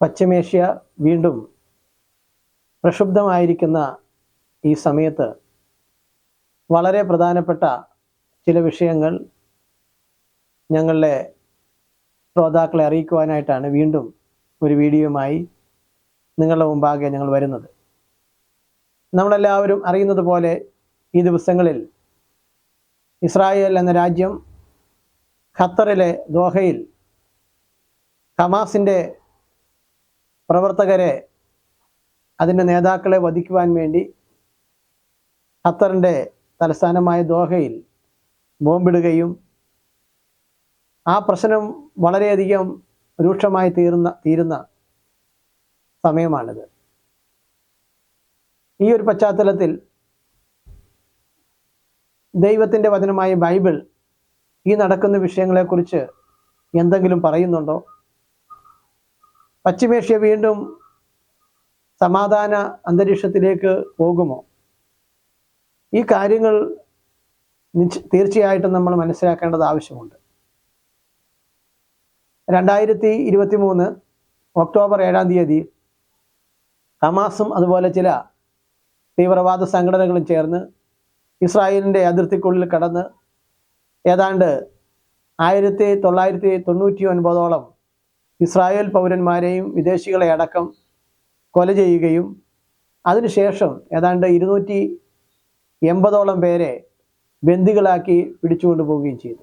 പശ്ചിമേഷ്യ വീണ്ടും പ്രക്ഷുബ്ധമായിരിക്കുന്ന ഈ സമയത്ത് വളരെ പ്രധാനപ്പെട്ട ചില വിഷയങ്ങൾ ഞങ്ങളുടെ ശ്രോതാക്കളെ അറിയിക്കുവാനായിട്ടാണ് വീണ്ടും ഒരു വീഡിയോയുമായി നിങ്ങളുടെ മുമ്പാകെ ഞങ്ങൾ വരുന്നത്. നമ്മളെല്ലാവരും അറിയുന്നത് പോലെ ഈ ദിവസങ്ങളിൽ ഇസ്രായേൽ എന്ന രാജ്യം ഖത്തറിലെ ദോഹയിൽ ഹമാസിന്റെ പ്രവർത്തകരെ അതിന്റെ നേതാക്കളെ വധിക്കുവാൻ വേണ്ടി ഖത്തറിന്റെ തലസ്ഥാനമായ ദോഹയിൽ ബോംബിടുകയും ആ പ്രശ്നം വളരെയധികം രൂക്ഷമായി തീർന്ന തീരുന്ന സമയമാണിത്. ഈ ഒരു പശ്ചാത്തലത്തിൽ ദൈവത്തിന്റെ വചനമായ ബൈബിൾ ഈ നടക്കുന്ന വിഷയങ്ങളെക്കുറിച്ച് എന്തെങ്കിലും പറയുന്നുണ്ടോ? പശ്ചിമേഷ്യ വീണ്ടും സമാധാന അന്തരീക്ഷത്തിലേക്ക് പോകുമോ? ഈ കാര്യങ്ങൾ തീർച്ചയായിട്ടും നമ്മൾ മനസ്സിലാക്കേണ്ടത് ആവശ്യമുണ്ട്. രണ്ടായിരത്തി ഇരുപത്തി മൂന്ന് ഒക്ടോബർ ഏഴാം തീയതി ഹമാസും അതുപോലെ ചില തീവ്രവാദ സംഘടനകളും ചേർന്ന് ഇസ്രായേലിന്റെ അതിർത്തിക്കുള്ളിൽ കടന്ന് ഏതാണ്ട് ആയിരത്തി തൊള്ളായിരത്തി തൊണ്ണൂറ്റി ഒൻപതോളം ഇസ്രായേൽ പൗരന്മാരെയും വിദേശികളെ അടക്കം കൊല ചെയ്യുകയും അതിനുശേഷം ഏതാണ്ട് ഇരുന്നൂറ്റി എൺപതോളം പേരെ ബന്ദികളാക്കി പിടിച്ചുകൊണ്ടു പോവുകയും ചെയ്തു.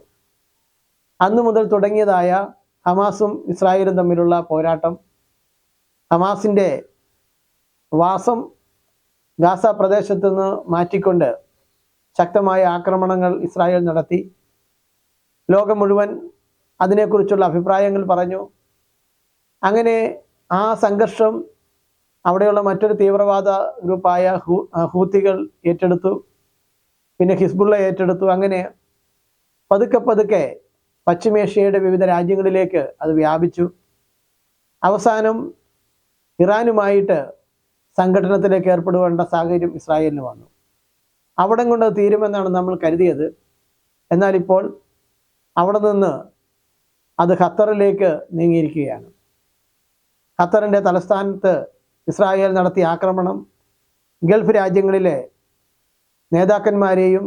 അന്നു മുതൽ തുടങ്ങിയതായ ഹമാസും ഇസ്രായേലും തമ്മിലുള്ള പോരാട്ടം ഹമാസിന്റെ വാസം ഗാസ പ്രദേശത്തു നിന്ന് മാറ്റിക്കൊണ്ട് ശക്തമായ ആക്രമണങ്ങൾ ഇസ്രായേൽ നടത്തി. ലോകം മുഴുവൻ അതിനെക്കുറിച്ചുള്ള അഭിപ്രായങ്ങൾ പറഞ്ഞു. അങ്ങനെ ആ സംഘർഷം അവിടെയുള്ള മറ്റൊരു തീവ്രവാദ ഗ്രൂപ്പായ ഹൂത്തികൾ ഏറ്റെടുത്തു. പിന്നെ ഹിസ്ബുള്ള ഏറ്റെടുത്തു. അങ്ങനെ പതുക്കെ പതുക്കെ പശ്ചിമേഷ്യയുടെ വിവിധ രാജ്യങ്ങളിലേക്ക് അത് വ്യാപിച്ചു. അവസാനം ഇറാനുമായിട്ട് സംഘടനത്തിലേക്ക് ഏർപ്പെടുവേണ്ട സാഹചര്യം ഇസ്രായേലിന് വന്നു. അവിടം കൊണ്ട് തീരുമെന്നാണ് നമ്മൾ കരുതിയത്. എന്നാൽ ഇപ്പോൾ അവിടെ നിന്ന് അത് ഖത്തറിലേക്ക് നീങ്ങിയിരിക്കുകയാണ്. ഖത്തറിന്റെ തലസ്ഥാനത്ത് ഇസ്രായേൽ നടത്തിയ ആക്രമണം ഗൾഫ് രാജ്യങ്ങളിലെ നേതാക്കന്മാരെയും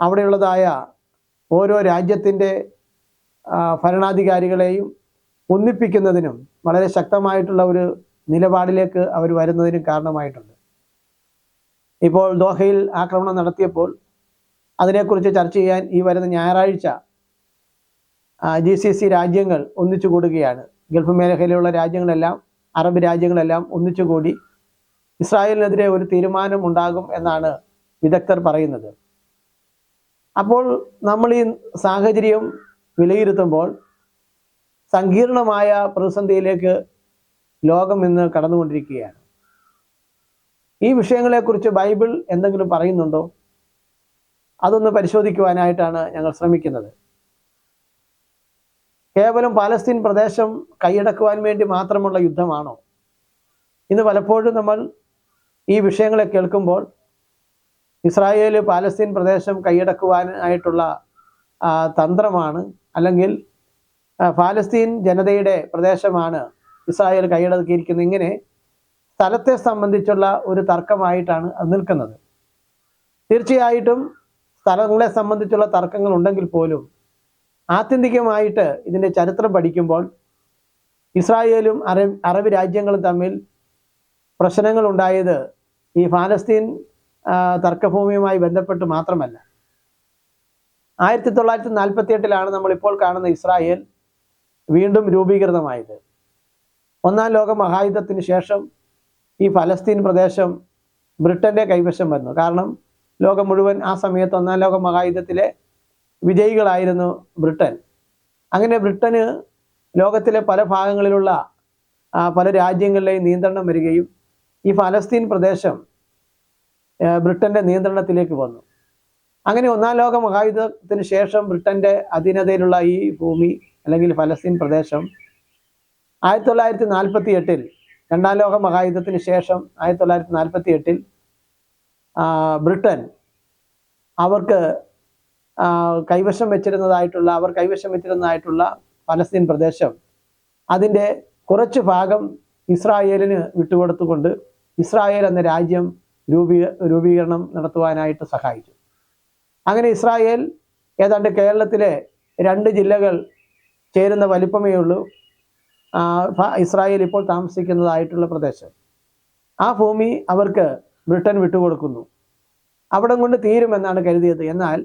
അവിടെയുള്ളതായ ഓരോ രാജ്യത്തിന്റെ ഭരണാധികാരികളെയും ഒന്നിപ്പിക്കുന്നതിനും വളരെ ശക്തമായിട്ടുള്ള ഒരു നിലപാടിലേക്ക് അവർ വരുന്നതിനും കാരണമായിട്ടുണ്ട്. ഇപ്പോൾ ദോഹയിൽ ആക്രമണം നടത്തിയപ്പോൾ അതിനെക്കുറിച്ച് ചർച്ച ചെയ്യാൻ ഈ വരുന്ന ഞായറാഴ്ച ജി സി സി രാജ്യങ്ങൾ ഒന്നിച്ചു കൂടുകയാണ്. ഗൾഫ് മേഖലയിലുള്ള രാജ്യങ്ങളെല്ലാം അറബ് രാജ്യങ്ങളെല്ലാം ഒന്നിച്ചുകൂടി ഇസ്രായേലിനെതിരെ ഒരു തീരുമാനം ഉണ്ടാകും എന്നാണ് വിദഗ്ധർ പറയുന്നത്. അപ്പോൾ നമ്മൾ ഈ സാഹചര്യം വിലയിരുത്തുമ്പോൾ സങ്കീർണമായ പ്രതിസന്ധിയിലേക്ക് ലോകം ഇന്ന് കടന്നുകൊണ്ടിരിക്കുകയാണ്. ഈ വിഷയങ്ങളെക്കുറിച്ച് ബൈബിൾ എന്തെങ്കിലും പറയുന്നുണ്ടോ? അതൊന്ന് പരിശോധിക്കുവാനായിട്ടാണ് ഞങ്ങൾ ശ്രമിക്കുന്നത്. കേവലം പാലസ്തീൻ പ്രദേശം കൈയടക്കുവാൻ വേണ്ടി മാത്രമുള്ള യുദ്ധമാണോ? ഇന്ന് പലപ്പോഴും നമ്മൾ ഈ വിഷയങ്ങളെ കേൾക്കുമ്പോൾ ഇസ്രായേൽ പാലസ്തീൻ പ്രദേശം കൈയടക്കുവാനായിട്ടുള്ള തന്ത്രമാണ് അല്ലെങ്കിൽ പാലസ്തീൻ ജനതയുടെ പ്രദേശമാണ് ഇസ്രായേൽ കൈയടക്കിയിരിക്കുന്നത്. ഇങ്ങനെ സ്ഥലത്തെ സംബന്ധിച്ചുള്ള ഒരു തർക്കമായിട്ടാണ് അത് നിൽക്കുന്നത്. തീർച്ചയായിട്ടും സ്ഥലങ്ങളെ സംബന്ധിച്ചുള്ള തർക്കങ്ങൾ ഉണ്ടെങ്കിൽ പോലും ആത്യന്തികമായിട്ട് ഇതിന്റെ ചരിത്രം പഠിക്കുമ്പോൾ ഇസ്രായേലും അറബ് അറബ് രാജ്യങ്ങളും തമ്മിൽ പ്രശ്നങ്ങൾ ഉണ്ടായത് ഈ ഫാലസ്തീൻ തർക്കഭൂമിയുമായി ബന്ധപ്പെട്ട് മാത്രമല്ല. ആയിരത്തി തൊള്ളായിരത്തി നാൽപ്പത്തി എട്ടിലാണ് നമ്മളിപ്പോൾ കാണുന്ന ഇസ്രായേൽ വീണ്ടും രൂപീകൃതമായത്. ഒന്നാം ലോക മഹായുദ്ധത്തിന് ശേഷം ഈ ഫലസ്തീൻ പ്രദേശം ബ്രിട്ടന്റെ കൈവശം വന്നു. കാരണം ലോകം മുഴുവൻ ആ സമയത്ത് ഒന്നാം ലോക മഹായുദ്ധത്തിലെ വിജയികളായിരുന്നു ബ്രിട്ടൻ. അങ്ങനെ ബ്രിട്ടന് ലോകത്തിലെ പല ഭാഗങ്ങളിലുള്ള പല രാജ്യങ്ങളിലെയും നിയന്ത്രണം വരികയും ഈ ഫലസ്തീൻ പ്രദേശം ബ്രിട്ടന്റെ നിയന്ത്രണത്തിലേക്ക് വന്നു. അങ്ങനെ ഒന്നാം ലോക മഹായുദ്ധത്തിന് ശേഷം ബ്രിട്ടന്റെ അധീനതയിലുള്ള ഈ ഭൂമി അല്ലെങ്കിൽ ഫലസ്തീൻ പ്രദേശം ആയിരത്തി തൊള്ളായിരത്തി നാൽപ്പത്തി എട്ടിൽ രണ്ടാം ലോക മഹായുദ്ധത്തിന് ശേഷം ആയിരത്തി തൊള്ളായിരത്തി നാൽപ്പത്തി എട്ടിൽ ബ്രിട്ടൻ അവർക്ക് കൈവശം വെച്ചിരുന്നതായിട്ടുള്ള അവർ കൈവശം വെച്ചിരുന്നതായിട്ടുള്ള പലസ്തീൻ പ്രദേശം അതിന്റെ കുറച്ച് ഭാഗം ഇസ്രായേലിന് വിട്ടുകൊടുത്തുകൊണ്ട് ഇസ്രായേൽ എന്ന രാജ്യം രൂപീ രൂപീകരണം നടത്തുവാനായിട്ട് സഹായിച്ചു. അങ്ങനെ ഇസ്രായേൽ ഏതാണ്ട് കേരളത്തിലെ രണ്ട് ജില്ലകൾ ചേരുന്ന വലിപ്പമേ ഉള്ളൂ. ഇസ്രായേൽ ഇപ്പോൾ താമസിക്കുന്നതായിട്ടുള്ള പ്രദേശം. ആ ഭൂമി അവർക്ക് ബ്രിട്ടൻ വിട്ടുകൊടുക്കുന്നു. അവിടം കൊണ്ട് തീരുമെന്നാണ് കരുതിയത്. എന്നാൽ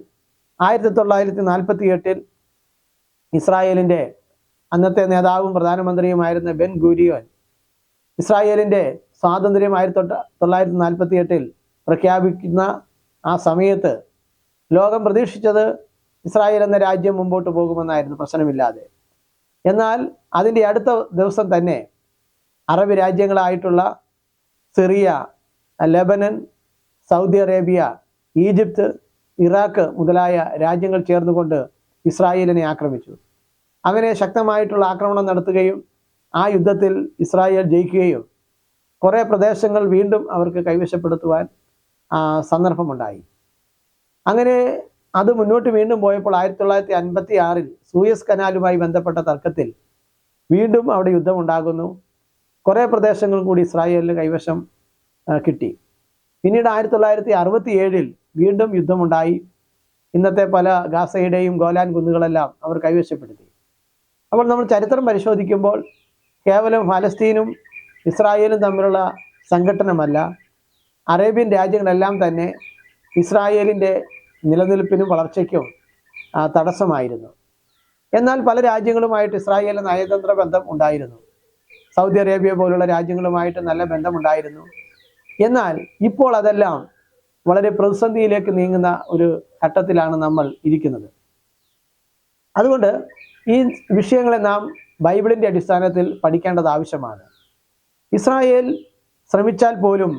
ആയിരത്തി തൊള്ളായിരത്തി നാൽപ്പത്തി എട്ടിൽ ഇസ്രായേലിന്റെ അന്നത്തെ നേതാവും പ്രധാനമന്ത്രിയുമായിരുന്ന ബെൻ ഗുരിയോൻ ഇസ്രായേലിന്റെ സ്വാതന്ത്ര്യം ആയിരത്തി തൊള്ളായിരത്തി നാൽപ്പത്തി എട്ടിൽ പ്രഖ്യാപിക്കുന്ന ആ സമയത്ത് ലോകം പ്രതീക്ഷിച്ചത് ഇസ്രായേൽ എന്ന രാജ്യം മുമ്പോട്ട് പോകുമെന്നായിരുന്നു പ്രശ്നമില്ലാതെ. എന്നാൽ അതിന്റെ അടുത്ത ദിവസം തന്നെ Arab രാജ്യങ്ങളായിട്ടുള്ള Syria Lebanon Saudi Arabia Egypt Iraq മുതലായ രാജ്യങ്ങൾ ചേർന്നുകൊണ്ട് ഇസ്രായേലിനെ ആക്രമിച്ചു. അങ്ങനെ ശക്തമായിട്ടുള്ള ആക്രമണം നടത്തുകയും ആ യുദ്ധത്തിൽ ഇസ്രായേൽ ജയിക്കുകയും കുറേ പ്രദേശങ്ങൾ വീണ്ടും അവർക്ക് കൈവശപ്പെടുത്തുവാൻ സന്ദർഭമുണ്ടായി. അങ്ങനെ അത് മുന്നോട്ട് വീണ്ടും പോയപ്പോൾ ആയിരത്തി തൊള്ളായിരത്തി അൻപത്തി ആറിൽ സൂയസ് കനാലുമായി ബന്ധപ്പെട്ട തർക്കത്തിൽ വീണ്ടും അവിടെ യുദ്ധമുണ്ടാകുന്നു. കുറേ പ്രദേശങ്ങൾ കൂടി ഇസ്രായേലിന് കൈവശം കിട്ടി. പിന്നീട് ആയിരത്തി തൊള്ളായിരത്തി അറുപത്തി ഏഴിൽ വീണ്ടും യുദ്ധമുണ്ടായി. ഇന്നത്തെ പല ഗാസയുടെയും ഗോലാൻ കുന്നുകളെല്ലാം അവർ കൈവശപ്പെടുത്തി. അപ്പോൾ നമ്മൾ ചരിത്രം പരിശോധിക്കുമ്പോൾ കേവലം ഫലസ്തീനും ഇസ്രായേലും തമ്മിലുള്ള സംഘട്ടനമല്ല. അറേബ്യൻ രാജ്യങ്ങളെല്ലാം തന്നെ ഇസ്രായേലിന്റെ നിലനിൽപ്പിനും വളർച്ചയ്ക്കും തടസ്സമായിരുന്നു. എന്നാൽ പല രാജ്യങ്ങളുമായിട്ട് ഇസ്രായേലിന് നയതന്ത്ര ബന്ധം ഉണ്ടായിരുന്നു. സൗദി അറേബ്യ പോലുള്ള രാജ്യങ്ങളുമായിട്ട് നല്ല ബന്ധമുണ്ടായിരുന്നു. എന്നാൽ ഇപ്പോൾ അതെല്ലാം വളരെ പ്രതിസന്ധിയിലേക്ക് നീങ്ങുന്ന ഒരു ഘട്ടത്തിലാണ് നമ്മൾ ഇരിക്കുന്നത്. അതുകൊണ്ട് ഈ വിഷയങ്ങളെ നാം ബൈബിളിന്റെ അടിസ്ഥാനത്തിൽ പഠിക്കേണ്ടത് ആവശ്യമാണ്. ഇസ്രായേൽ ശ്രമിച്ചാൽ പോലും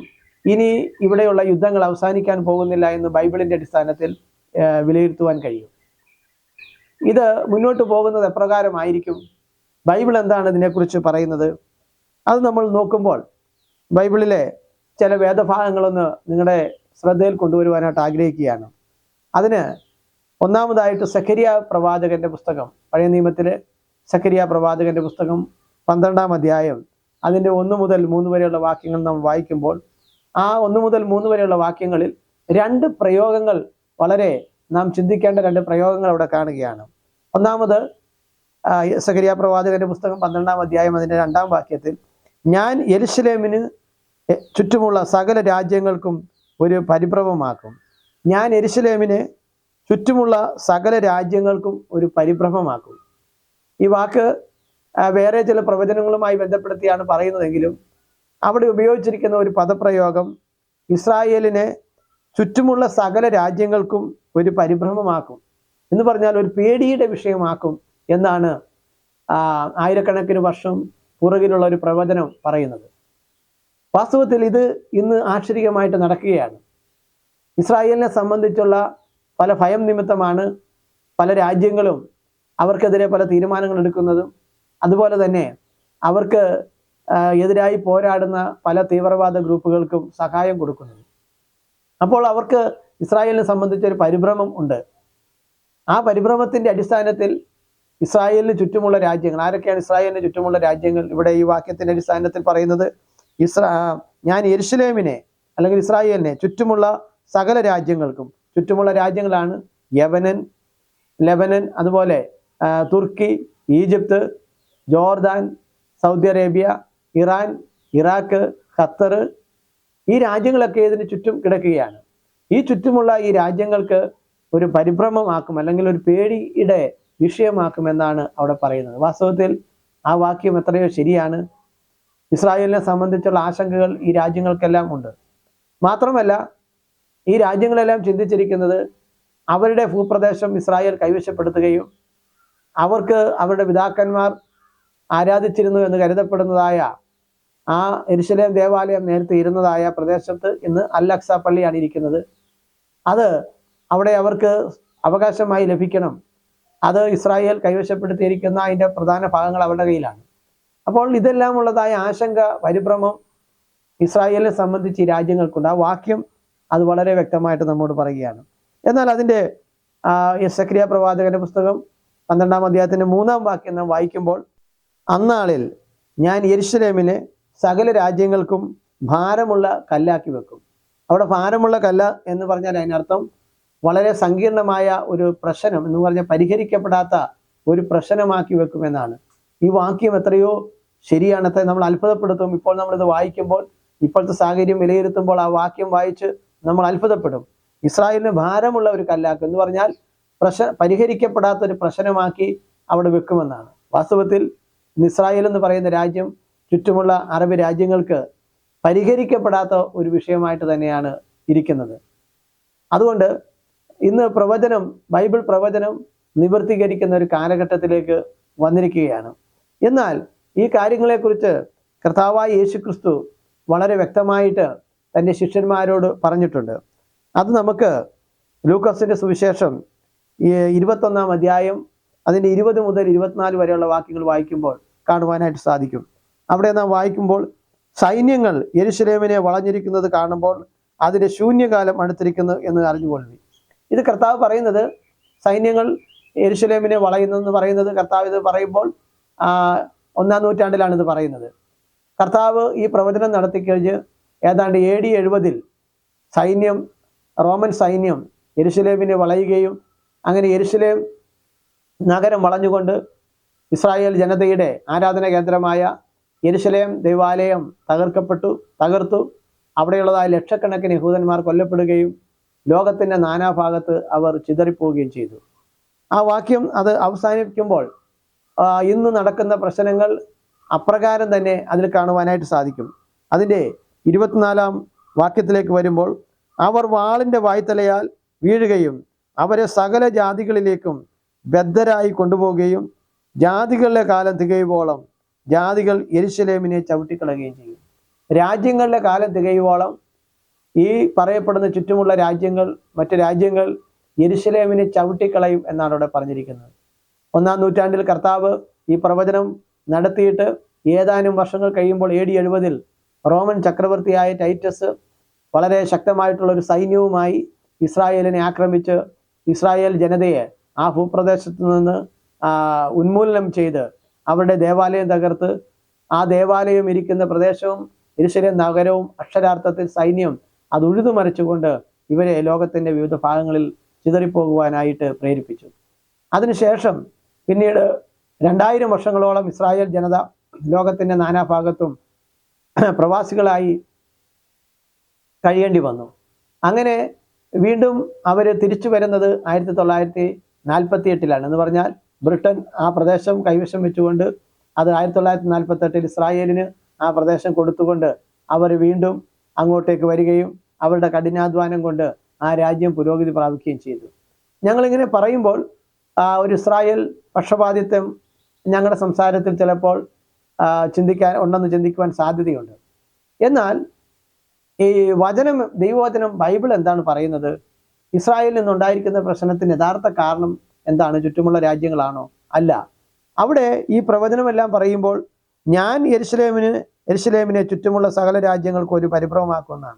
ഇനി ഇവിടെയുള്ള യുദ്ധങ്ങൾ അവസാനിക്കാൻ പോകുന്നില്ല എന്ന് ബൈബിളിന്റെ അടിസ്ഥാനത്തിൽ വിലയിരുത്തുവാൻ കഴിയും. ഇത് മുന്നോട്ട് പോകുന്നത് എപ്രകാരമായിരിക്കും? ബൈബിൾ എന്താണ് ഇതിനെക്കുറിച്ച് പറയുന്നത്? അത് നമ്മൾ നോക്കുമ്പോൾ ബൈബിളിലെ ചില വേദഭാഗങ്ങളൊന്ന് നിങ്ങളുടെ ശ്രദ്ധയിൽ കൊണ്ടുവരുവാനായിട്ട് ആഗ്രഹിക്കുകയാണ്. അതിന് ഒന്നാമതായിട്ട് സക്കരിയ പ്രവാചകന്റെ പുസ്തകം പഴയ നിയമത്തിലെ സക്കരിയ പ്രവാചകന്റെ പുസ്തകം പന്ത്രണ്ടാം അധ്യായം അതിന്റെ ഒന്ന് മുതൽ മൂന്ന് വരെയുള്ള വാക്യങ്ങൾ നാം വായിക്കുമ്പോൾ ആ ഒന്ന് മുതൽ മൂന്ന് വരെയുള്ള വാക്യങ്ങളിൽ രണ്ട് പ്രയോഗങ്ങൾ വളരെ നാം ചിന്തിക്കേണ്ട രണ്ട് പ്രയോഗങ്ങൾ അവിടെ കാണുകയാണ്. ഒന്നാമത് സഖരിയ പ്രവാചകന്റെ പുസ്തകം പന്ത്രണ്ടാം അധ്യായം അതിന്റെ രണ്ടാം വാക്യത്തിൽ ഞാൻ എരുസലേമിന് ചുറ്റുമുള്ള സകല രാജ്യങ്ങൾക്കും ഒരു പരിഭ്രമമാക്കും. ഞാൻ എരിശിലേമിനെ ചുറ്റുമുള്ള സകല രാജ്യങ്ങൾക്കും ഒരു പരിഭ്രമമാക്കും. ഈ വാക്ക് വേറെ ചില പ്രവചനങ്ങളുമായി ബന്ധപ്പെടുത്തിയാണ് പറയുന്നതെങ്കിലും അവിടെ ഉപയോഗിച്ചിരിക്കുന്ന ഒരു പദപ്രയോഗം ഇസ്രായേലിനെ ചുറ്റുമുള്ള സകല രാജ്യങ്ങൾക്കും ഒരു പരിഭ്രമമാക്കും. എന്ന് പറഞ്ഞാൽ ഒരു പേടിയുടെ വിഷയമാക്കും എന്നാണ് ആയിരക്കണക്കിന് വർഷം പുറകിലുള്ള ഒരു പ്രവചനം പറയുന്നത്. വാസ്തവത്തിൽ ഇത് ഇന്ന് ആശ്ചര്യമായിട്ട് നടക്കുകയാണ്. ഇസ്രായേലിനെ സംബന്ധിച്ചുള്ള പല ഭയം നിമിത്തമാണ് പല രാജ്യങ്ങളും അവർക്കെതിരെ പല തീരുമാനങ്ങൾ എടുക്കുന്നതും അതുപോലെ തന്നെ അവർക്ക് എതിരായി പോരാടുന്ന പല തീവ്രവാദ ഗ്രൂപ്പുകൾക്കും സഹായം കൊടുക്കുന്നത്. അപ്പോൾ അവർക്ക് ഇസ്രായേലിനെ സംബന്ധിച്ച് ഒരു പരിഭ്രമം ഉണ്ട്. ആ പരിഭ്രമത്തിന്റെ അടിസ്ഥാനത്തിൽ ഇസ്രായേലിന് ചുറ്റുമുള്ള രാജ്യങ്ങൾ ആരൊക്കെയാണ് ഇസ്രായേലിന് ചുറ്റുമുള്ള രാജ്യങ്ങൾ? ഇവിടെ ഈ വാക്യത്തിന്റെ അടിസ്ഥാനത്തിൽ പറയുന്നത് ഇസ്രാ ഞാൻ യെരുശലേമിനെ അല്ലെങ്കിൽ ഇസ്രായേലിനെ ചുറ്റുമുള്ള സകല രാജ്യങ്ങൾക്കും ചുറ്റുമുള്ള രാജ്യങ്ങളാണ് യവനൻ ലെബനൻ അതുപോലെ Turkey Egypt Jordan Saudi Arabia Iran Iraq Qatar ഈ രാജ്യങ്ങളൊക്കെ ഇതിന് ചുറ്റും കിടക്കുകയാണ്. ഈ ചുറ്റുമുള്ള ഈ രാജ്യങ്ങൾക്ക് ഒരു പരിഭ്രമമാക്കും അല്ലെങ്കിൽ ഒരു പേടിയുടെ വിഷയമാക്കുമെന്നാണ് അവിടെ പറയുന്നത്. വാസ്തവത്തിൽ ആ വാക്യം എത്രയോ ശരിയാണ്. ഇസ്രായേലിനെ സംബന്ധിച്ചുള്ള ആശങ്കകൾ ഈ രാജ്യങ്ങൾക്കെല്ലാം ഉണ്ട്. മാത്രമല്ല ഈ രാജ്യങ്ങളെല്ലാം ചിന്തിച്ചിരിക്കുന്നത് അവരുടെ ഭൂപ്രദേശം ഇസ്രായേൽ കൈവശപ്പെടുത്തുകയും അവർക്ക് അവരുടെ പിതാക്കന്മാർ ആരാധിച്ചിരുന്നു എന്ന് കരുതപ്പെടുന്നതായ ആ എരുശലേം ദേവാലയം നേരത്തെ ഇരുന്നതായ പ്രദേശത്ത് ഇന്ന് അൽ അക്സ പള്ളിയാണ് ഇരിക്കുന്നത്. അത് അവിടെ അവർക്ക് അവകാശമായി ലഭിക്കണം. അത് ഇസ്രായേൽ കൈവശപ്പെടുത്തിയിരിക്കുന്ന അതിന്റെ പ്രധാന ഭാഗങ്ങൾ അവരുടെ കയ്യിലാണ്. അപ്പോൾ ഇതെല്ലാം ഉള്ളതായ ആശങ്ക പരിഭ്രമം ഇസ്രായേലിനെ സംബന്ധിച്ച് ഈ രാജ്യങ്ങൾക്കുണ്ട്. ആ വാക്യം അത് വളരെ വ്യക്തമായിട്ട് നമ്മോട് പറയുകയാണ്. എന്നാൽ അതിന്റെ സക്രിയ പ്രവാചകന്റെ പുസ്തകം പന്ത്രണ്ടാം അധ്യായത്തിന്റെ മൂന്നാം വാക്യം നാം വായിക്കുമ്പോൾ അന്നാളിൽ ഞാൻ യെരുശലേമിനെ സകല രാജ്യങ്ങൾക്കും ഭാരമുള്ള കല്ലാക്കി വെക്കും. അവിടെ ഭാരമുള്ള കല്ല എന്ന് പറഞ്ഞാൽ അതിനർത്ഥം വളരെ സങ്കീർണമായ ഒരു പ്രശ്നം എന്ന് പറഞ്ഞാൽ പരിഹരിക്കപ്പെടാത്ത ഒരു പ്രശ്നമാക്കി വെക്കുമെന്നാണ്. ഈ വാക്യം എത്രയോ ശരിയാണ്. എത്ര നമ്മൾ അത്ഭുതപ്പെടുത്തും. ഇപ്പോൾ നമ്മളിത് വായിക്കുമ്പോൾ ഇപ്പോഴത്തെ സാഹചര്യം വിലയിരുത്തുമ്പോൾ ആ വാക്യം വായിച്ച് നമ്മൾ അത്ഭുതപ്പെടും. ഇസ്രായേലിന് ഭാരമുള്ള ഒരു കല്ലാക്ക് എന്ന് പറഞ്ഞാൽ പ്രശ്ന പരിഹരിക്കപ്പെടാത്ത ഒരു പ്രശ്നമാക്കി അവിടെ വെക്കുമെന്നാണ്. വാസ്തവത്തിൽ ഇസ്രായേൽ എന്ന് പറയുന്ന രാജ്യം ചുറ്റുമുള്ള അറബ് രാജ്യങ്ങൾക്ക് പരിഹരിക്കപ്പെടാത്ത ഒരു വിഷയമായിട്ട് തന്നെയാണ് ഇരിക്കുന്നത്. അതുകൊണ്ട് ഇന്ന് പ്രവചനം ബൈബിൾ പ്രവചനം നിവർത്തീകരിക്കുന്ന ഒരു കാലഘട്ടത്തിലേക്ക് വന്നിരിക്കുകയാണ്. എന്നാൽ ഈ കാര്യങ്ങളെക്കുറിച്ച് കർത്താവായ യേശു ക്രിസ്തു വളരെ വ്യക്തമായിട്ട് തന്റെ ശിഷ്യന്മാരോട് പറഞ്ഞിട്ടുണ്ട്. അത് നമുക്ക് ലൂക്കസിന്റെ സുവിശേഷം ഇരുപത്തൊന്നാം അധ്യായം അതിന്റെ ഇരുപത് മുതൽ ഇരുപത്തിനാല് വരെയുള്ള വാക്യങ്ങൾ വായിക്കുമ്പോൾ കാണുവാനായിട്ട് സാധിക്കും. അവിടെ നാം വായിക്കുമ്പോൾ സൈന്യങ്ങൾ യെരുശലേമിനെ വളഞ്ഞിരിക്കുന്നത് കാണുമ്പോൾ അതിന്റെ ശൂന്യകാലം അടുത്തിരിക്കുന്നു എന്ന് അറിഞ്ഞുകൊള്ളി ഇത് കർത്താവ് പറയുന്നത് സൈന്യങ്ങൾ യെരുശലേമിനെ വളയുന്നതെന്ന് പറയുന്നത് കർത്താവ് ഇത് പറയുമ്പോൾ ഒന്നാം നൂറ്റാണ്ടിലാണ് ഇത് പറയുന്നത്. കർത്താവ് ഈ പ്രവചനം നടത്തിക്കഴിഞ്ഞ് ഏതാണ്ട് എ ഡി എഴുപതിൽ സൈന്യം റോമൻ സൈന്യം യെരുശലേമിനെ വളയുകയും അങ്ങനെ എരുസലേം നഗരം വളഞ്ഞുകൊണ്ട് ഇസ്രായേൽ ജനതയുടെ ആരാധന കേന്ദ്രമായ എരുസലേം ദൈവാലയം തകർക്കപ്പെട്ടു തകർത്തു. അവിടെയുള്ളതായ ലക്ഷക്കണക്കിന് യഹൂദന്മാർ കൊല്ലപ്പെടുകയും ലോകത്തിന്റെ നാനാഭാഗത്ത് അവർ ചിതറിപ്പോവുകയും ചെയ്തു. ആ വാക്യം അത് അവസാനിപ്പിക്കുമ്പോൾ ഇന്ന് നടക്കുന്ന പ്രശ്നങ്ങൾ അപ്രകാരം തന്നെ അതിൽ കാണുവാനായിട്ട് സാധിക്കും. അതിന്റെ ഇരുപത്തിനാലാം വാക്യത്തിലേക്ക് വരുമ്പോൾ അവർ വാളിന്റെ വായ്ത്തലയാൽ വീഴുകയും അവരെ സകല ജാതികളിലേക്കും ബദ്ധരായി കൊണ്ടുപോവുകയും ജാതികളുടെ കാലം തികയുവോളം ജാതികൾ യരിശലേമിനെ ചവിട്ടിക്കളയുകയും ചെയ്യും. രാജ്യങ്ങളുടെ കാലം തികയുവോളം ഈ പറയപ്പെടുന്ന ചുറ്റുമുള്ള രാജ്യങ്ങൾ മറ്റു രാജ്യങ്ങൾ യരിശലേമിനെ ചവിട്ടിക്കളയും എന്നാണ് അവിടെ പറഞ്ഞിരിക്കുന്നത്. ഒന്നാം നൂറ്റാണ്ടിൽ കർത്താവ് ഈ പ്രവചനം നടത്തിയിട്ട് ഏതാനും വർഷങ്ങൾ കഴിയുമ്പോൾ എ ഡി എഴുപതിൽ റോമൻ ചക്രവർത്തിയായ ടൈറ്റസ് വളരെ ശക്തമായിട്ടുള്ള ഒരു സൈന്യവുമായി ഇസ്രായേലിനെ ആക്രമിച്ച് ഇസ്രായേൽ ജനതയെ ആ ഭൂപ്രദേശത്ത് നിന്ന് ഉന്മൂലനം ചെയ്ത് അവരുടെ ദേവാലയം തകർത്ത് ആ ദേവാലയം ഇരിക്കുന്ന പ്രദേശവും ഇരുശലേം നഗരവും അക്ഷരാർത്ഥത്തിൽ സൈന്യം അത് ഉഴുതുമറിച്ചുകൊണ്ട് ഇവരെ ലോകത്തിന്റെ വിവിധ ഭാഗങ്ങളിൽ ചിതറിപ്പോകുവാനായിട്ട് പ്രേരിപ്പിച്ചു. അതിനുശേഷം പിന്നീട് രണ്ടായിരം വർഷങ്ങളോളം ഇസ്രായേൽ ജനത ലോകത്തിന്റെ നാനാഭാഗത്തും പ്രവാസികളായി കഴിയേണ്ടി വന്നു. അങ്ങനെ വീണ്ടും അവർ തിരിച്ചു വരുന്നത് ആയിരത്തി തൊള്ളായിരത്തി നാൽപ്പത്തി എട്ടിലാണ് എന്ന് പറഞ്ഞാൽ ബ്രിട്ടൻ ആ പ്രദേശം കൈവശം വെച്ചുകൊണ്ട് അത് ആയിരത്തി തൊള്ളായിരത്തി നാൽപ്പത്തി എട്ടിൽ ഇസ്രായേലിന് ആ പ്രദേശം കൊടുത്തുകൊണ്ട് അവർ വീണ്ടും അങ്ങോട്ടേക്ക് വരികയും അവരുടെ കഠിനാധ്വാനം കൊണ്ട് ആ രാജ്യം പുരോഗതി പ്രാപിക്കുകയും ചെയ്തു. ഞങ്ങളിങ്ങനെ പറയുമ്പോൾ ആ, ഒരു ഇസ്രായേൽ പക്ഷപാതിത്വം ഞങ്ങളുടെ സംസാരത്തിൽ ചിലപ്പോൾ ചിന്തിക്കാൻ ഉണ്ടെന്ന് ചിന്തിക്കുവാൻ സാധ്യതയുണ്ട്. എന്നാൽ ഈ വചനം ദൈവവചനം ബൈബിൾ എന്താണ് പറയുന്നത്? ഇസ്രായേലിൽ നിന്നുണ്ടായിരിക്കുന്ന പ്രശ്നത്തിന് യഥാർത്ഥ കാരണം എന്താണ്? ചുറ്റുമുള്ള രാജ്യങ്ങളാണോ? അല്ല. അവിടെ ഈ പ്രവചനമെല്ലാം പറയുമ്പോൾ ഞാൻ യരിശലേമിന് യരിശലേമിനെ ചുറ്റുമുള്ള സകല രാജ്യങ്ങൾക്കും ഒരു പരിഭ്രമമാക്കുമെന്നാണ്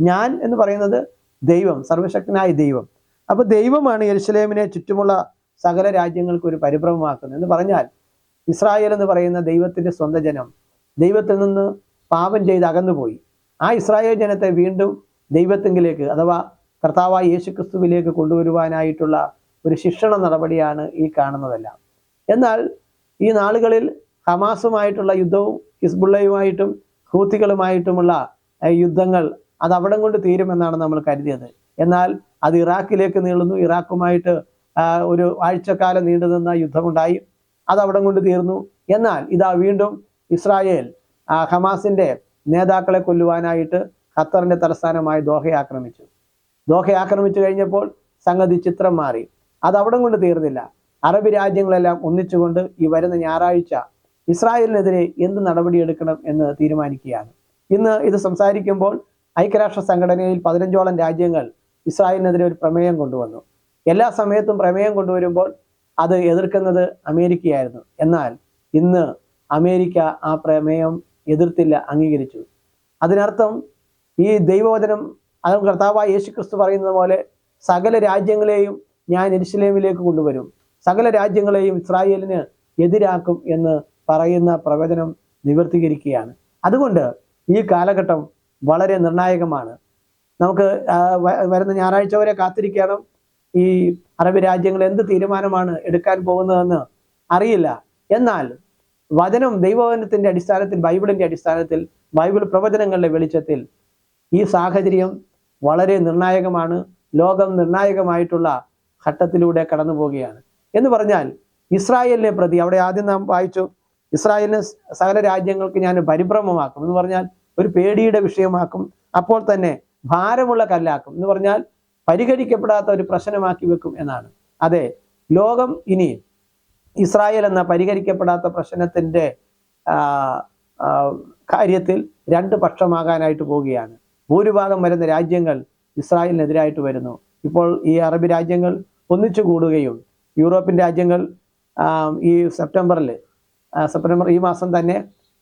ഞാൻ എന്ന് പറയുന്നത് ദൈവം സർവശക്തനായ ദൈവം. അപ്പൊ ദൈവമാണ് യരിശലേമിനെ ചുറ്റുമുള്ള സകല രാജ്യങ്ങൾക്ക് ഒരു പരിഭ്രമമാക്കുന്നു. എന്ന് പറഞ്ഞാൽ ഇസ്രായേൽ എന്ന് പറയുന്ന ദൈവത്തിന്റെ സ്വന്തം ജനം ദൈവത്തിൽ നിന്ന് പാപം ചെയ്ത് അകന്നുപോയി. ആ ഇസ്രായേൽ ജനത്തെ വീണ്ടും ദൈവത്തെങ്കിലേക്ക് അഥവാ കർത്താവായ യേശുക്രിസ്തുവിലേക്ക് കൊണ്ടുവരുവാനായിട്ടുള്ള ഒരു ശിക്ഷണ നടപടിയാണ് ഈ കാണുന്നതെല്ലാം. എന്നാൽ ഈ നാളുകളിൽ ഹമാസുമായിട്ടുള്ള യുദ്ധവും ഹിസ്ബുള്ളയുമായിട്ടും ഹൂത്തികളുമായിട്ടുമുള്ള യുദ്ധങ്ങൾ അത് അവിടം കൊണ്ട് തീരുമെന്നാണ് നമ്മൾ കരുതിയത്. എന്നാൽ അത് ഇറാഖിലേക്ക് നീളുന്നു. ഇറാഖുമായിട്ട് ഒരു ആഴ്ചക്കാലം നീണ്ടു നിന്ന യുദ്ധമുണ്ടായി. അത് അവിടം കൊണ്ട് തീർന്നു. എന്നാൽ ഇതാ വീണ്ടും ഇസ്രായേൽ ഹമാസിന്റെ നേതാക്കളെ കൊല്ലുവാനായിട്ട് ഖത്തറിന്റെ തലസ്ഥാനമായ ദോഹയെ ആക്രമിച്ചു. ദോഹയെ ആക്രമിച്ചു കഴിഞ്ഞപ്പോൾ സംഗതി ചിത്രം മാറി. അത് അവിടം കൊണ്ട് തീർന്നില്ല. അറബ് രാജ്യങ്ങളെല്ലാം ഒന്നിച്ചുകൊണ്ട് ഈ വരുന്ന ഞായറാഴ്ച ഇസ്രായേലിനെതിരെ എന്ത് നടപടിയെടുക്കണം എന്ന് തീരുമാനിക്കുകയാണ്. ഇന്ന് ഇത് സംസാരിക്കുമ്പോൾ ഐക്യരാഷ്ട്ര സംഘടനയിൽ പതിനഞ്ചോളം രാജ്യങ്ങൾ ഇസ്രായേലിനെതിരെ ഒരു പ്രമേയം കൊണ്ടുവന്നു. എല്ലാ സമയത്തും പ്രമേയം കൊണ്ടുവരുമ്പോൾ അത് എതിർക്കുന്നത് അമേരിക്കയായിരുന്നു. എന്നാൽ ഇന്ന് അമേരിക്ക ആ പ്രമേയം എതിർത്തില്ല അംഗീകരിച്ചു. അതിനർത്ഥം ഈ ദൈവവചനം അത് കർത്താവായ യേശു ക്രിസ്തു പറയുന്നത് പോലെ സകല രാജ്യങ്ങളെയും ഞാൻ എരിശിലേമിലേക്ക് കൊണ്ടുവരും. സകല രാജ്യങ്ങളെയും ഇസ്രായേലിന് എതിരാക്കും എന്ന് പറയുന്ന പ്രവചനം നിവർത്തീകരിക്കുകയാണ്. അതുകൊണ്ട് ഈ കാലഘട്ടം വളരെ നിർണായകമാണ്. നമുക്ക് വരുന്ന ഞായറാഴ്ച വരെ കാത്തിരിക്കണം. ഈ അറബ് രാജ്യങ്ങൾ എന്ത് തീരുമാനമാണ് എടുക്കാൻ പോകുന്നതെന്ന് അറിയില്ല. എന്നാൽ വചനം ദൈവവചനത്തിന്റെ അടിസ്ഥാനത്തിൽ ബൈബിളിന്റെ അടിസ്ഥാനത്തിൽ ബൈബിൾ പ്രവചനങ്ങളുടെ വെളിച്ചത്തിൽ ഈ സാഹചര്യം വളരെ നിർണായകമാണ് ലോകം നിർണായകമായിട്ടുള്ള ഘട്ടത്തിലൂടെ കടന്നു പോവുകയാണ്. എന്ന് പറഞ്ഞാൽ ഇസ്രായേലിനെ പ്രതി അവിടെ ആദ്യം നാം വായിച്ചു ഇസ്രായേലിനെ സകല രാജ്യങ്ങൾക്ക് ഞാൻ പരിഭ്രമമാക്കും എന്ന് പറഞ്ഞാൽ ഒരു പേടിയുടെ വിഷയമാക്കും അപ്പോൾ തന്നെ ഭാരമുള്ള കല്ലാക്കും എന്ന് പറഞ്ഞാൽ പരിഹരിക്കപ്പെടാത്ത ഒരു പ്രശ്നമാക്കി വെക്കും എന്നാണ്. അതെ ലോകം ഇനി ഇസ്രായേൽ എന്ന പരിഹരിക്കപ്പെടാത്ത ആ, കാര്യത്തിൽ രണ്ട് പക്ഷമാകാനായിട്ട് പോവുകയാണ്. ഭൂരിഭാഗം വരുന്ന രാജ്യങ്ങൾ ഇസ്രായേലിനെതിരായിട്ട് വരുന്നു. ഇപ്പോൾ ഈ അറബ് രാജ്യങ്ങൾ ഒന്നിച്ചു കൂടുകയും യൂറോപ്യൻ രാജ്യങ്ങൾ ഈ സെപ്റ്റംബറിൽ സെപ്റ്റംബർ ഈ മാസം തന്നെ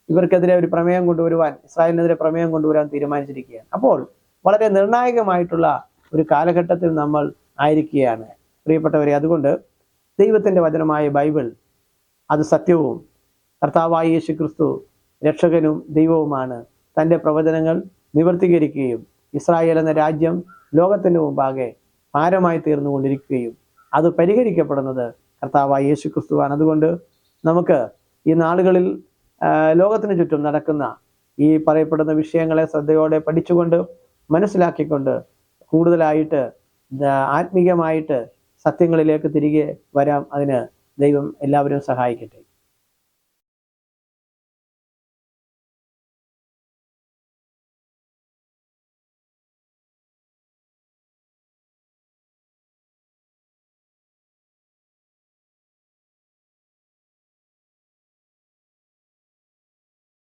ഇവർക്കെതിരെ ഒരു പ്രമേയം കൊണ്ടുവരുവാൻ ഇസ്രായേലിനെതിരെ പ്രമേയം കൊണ്ടുവരാൻ തീരുമാനിച്ചിരിക്കുകയാണ്. അപ്പോൾ വളരെ നിർണായകമായിട്ടുള്ള ഒരു കാലഘട്ടത്തിൽ നമ്മൾ ആയിരിക്കുകയാണ്. പ്രിയപ്പെട്ടവരെ അതുകൊണ്ട് ദൈവത്തിന്റെ വചനമായ ബൈബിൾ അത് സത്യവും കർത്താവായ യേശു ക്രിസ്തു രക്ഷകനും ദൈവവുമാണ്. തന്റെ പ്രവചനങ്ങൾ നിവർത്തീകരിക്കുകയും ഇസ്രായേൽ എന്ന രാജ്യം ലോകത്തിന് മുമ്പാകെ ഭാരമായി തീർന്നുകൊണ്ടിരിക്കുകയും അത് പരിഹരിക്കപ്പെടുന്നത് കർത്താവായ യേശു ക്രിസ്തുവാണ് അതുകൊണ്ട് നമുക്ക് ഈ നാളുകളിൽ ലോകത്തിന് ചുറ്റും നടക്കുന്ന ഈ പറയപ്പെടുന്ന വിഷയങ്ങളെ ശ്രദ്ധയോടെ പഠിച്ചുകൊണ്ട് മനസ്സിലാക്കിക്കൊണ്ട് കൂടുതലായിട്ട് ആത്മീകമായിട്ട് സത്യങ്ങളിലേക്ക് തിരികെ വരാം അതിന് ദൈവം എല്ലാവരും സഹായിക്കട്ടെ.